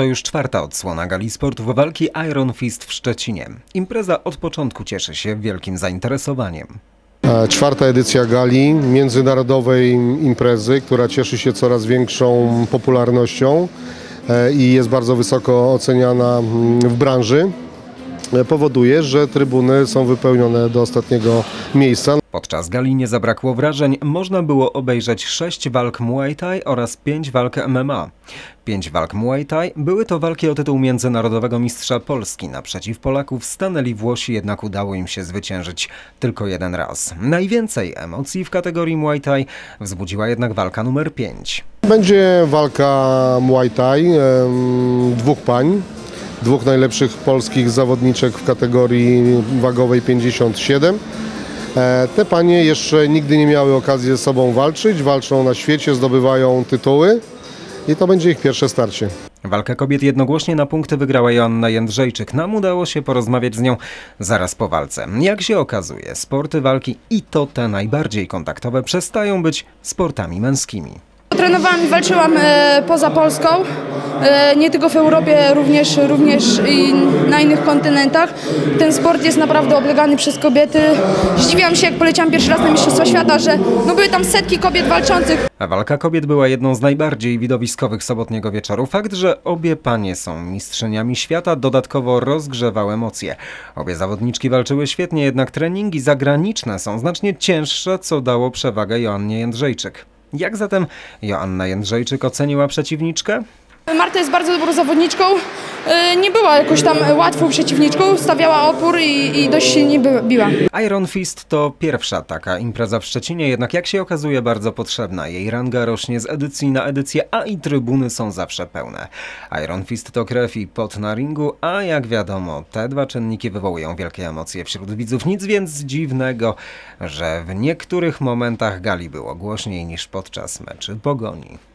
To już czwarta odsłona gali sportów walki Iron Fist w Szczecinie. Impreza od początku cieszy się wielkim zainteresowaniem. Czwarta edycja gali, międzynarodowej imprezy, która cieszy się coraz większą popularnością e, i jest bardzo wysoko oceniana mm, w branży, powoduje, że trybuny są wypełnione do ostatniego miejsca. Podczas gali nie zabrakło wrażeń, można było obejrzeć sześć walk Muay Thai oraz pięć walk MMA. Pięć walk Muay Thai były to walki o tytuł międzynarodowego mistrza Polski. Naprzeciw Polaków stanęli Włosi, jednak udało im się zwyciężyć tylko jeden raz. Najwięcej emocji w kategorii Muay Thai wzbudziła jednak walka numer pięć. Będzie walka Muay Thai, dwóch pań, dwóch najlepszych polskich zawodniczek w kategorii wagowej 57. E, Te panie jeszcze nigdy nie miały okazji ze sobą walczyć, walczą na świecie, zdobywają tytuły i to będzie ich pierwsze starcie. Walkę kobiet jednogłośnie na punkty wygrała Joanna Jędrzejczyk. Nam udało się porozmawiać z nią zaraz po walce. Jak się okazuje, sporty walki i to te najbardziej kontaktowe przestają być sportami męskimi. Trenowałam i walczyłam e, poza Polską, nie tylko w Europie, również, również i na innych kontynentach. Ten sport jest naprawdę oblegany przez kobiety. Zdziwiłam się, jak poleciałam pierwszy raz na Mistrzostwa Świata, że no były tam setki kobiet walczących. A walka kobiet była jedną z najbardziej widowiskowych sobotniego wieczoru. Fakt, że obie panie są mistrzyniami świata, dodatkowo rozgrzewał emocje. Obie zawodniczki walczyły świetnie, jednak treningi zagraniczne są znacznie cięższe, co dało przewagę Joannie Jędrzejczyk. Jak zatem Joanna Jędrzejczyk oceniła przeciwniczkę? Marta jest bardzo dobrą zawodniczką. E, Nie była jakoś tam łatwą przeciwniczką, stawiała opór i, i dość silnie biła. Iron Fist to pierwsza taka impreza w Szczecinie, jednak jak się okazuje bardzo potrzebna. Jej ranga rośnie z edycji na edycję, a i trybuny są zawsze pełne. Iron Fist to krew i pot na ringu, a jak wiadomo, te dwa czynniki wywołują wielkie emocje wśród widzów. Nic więc dziwnego, że w niektórych momentach gali było głośniej niż podczas meczy pogoni.